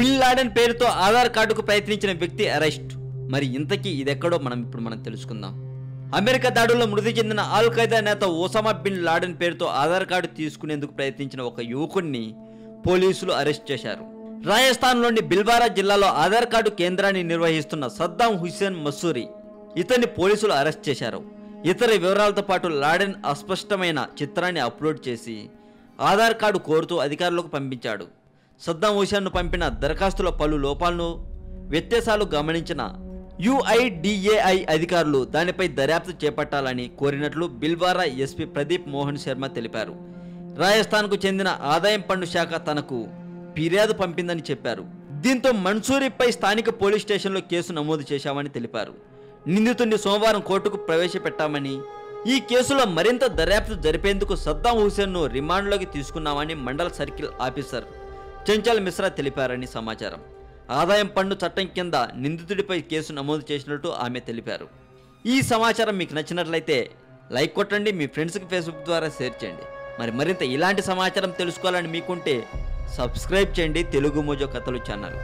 Bin Laden పేరుతో ఆధార్ కార్డుకు ప్రయత్నించిన వ్యక్తి అరెస్ట్. మరి ఇంతకీ ఇదెక్కడో మనం ఇప్పుడు మనం తెలుసుకుందాం. అమెరికా దాడుల్లో మృతి చెందిన ఆల్ ఖైదా నేత ఓసామా బిన్ లాడెన్ పేరుతో ఆధార్ కార్డు తీసుకునేందుకు ప్రయత్నించిన ఒక యువకుడిని పోలీసులు అరెస్ట్ చేశారు. రాజస్థాన్లోని బిల్వారా జిల్లాలో ఆధార్ కార్డు కేంద్రాన్ని నిర్వహిస్తున్న సద్దాం హుస్సేన్ మసూరి ఇతన్ని పోలీసులు అరెస్ట్ చేశారు. ఇతర వివరాలతో పాటు లాడెన్ అస్పష్టమైన చిత్రాన్ని అప్లోడ్ చేసి ఆధార్ కార్డు కోరుతూ అధికారులకు పంపించాడు. సద్దాం హుసేన్ను పంపిన దరఖాస్తులో పలు లోపాలను వ్యత్యాసాలు గమనించిన యుఐడిఏఐ అధికారులు దానిపై దర్యాప్తు చేపట్టాలని కోరినట్లు బిల్వారా ఎస్పీ ప్రదీప్ మోహన్ శర్మ తెలిపారు. రాజస్థాన్కు చెందిన ఆదాయం పన్ను శాఖ తనకు ఫిర్యాదు పంపిందని చెప్పారు. దీంతో మన్సూరిపై స్థానిక పోలీస్ స్టేషన్లో కేసు నమోదు చేశామని తెలిపారు. నిందితుడిని సోమవారం కోర్టుకు ప్రవేశపెట్టామని ఈ కేసులో మరింత దర్యాప్తు జరిపేందుకు సద్దాం హుసేన్ను రిమాండ్లోకి తీసుకున్నామని మండల సర్కిల్ ఆఫీసర్ చెంచల్ మిశ్రా తెలిపారని సమాచారం. ఆదాయం పన్ను చట్టం కింద నిందితుడిపై కేసు నమోదు చేసినట్టు ఆమె తెలిపారు. ఈ సమాచారం మీకు నచ్చినట్లయితే లైక్ కొట్టండి మీ ఫ్రెండ్స్కి ఫేస్బుక్ ద్వారా షేర్ చేయండి. మరి మరింత ఇలాంటి సమాచారం తెలుసుకోవాలని మీకుంటే సబ్స్క్రైబ్ చేయండి తెలుగు మోజో కథలు ఛానల్.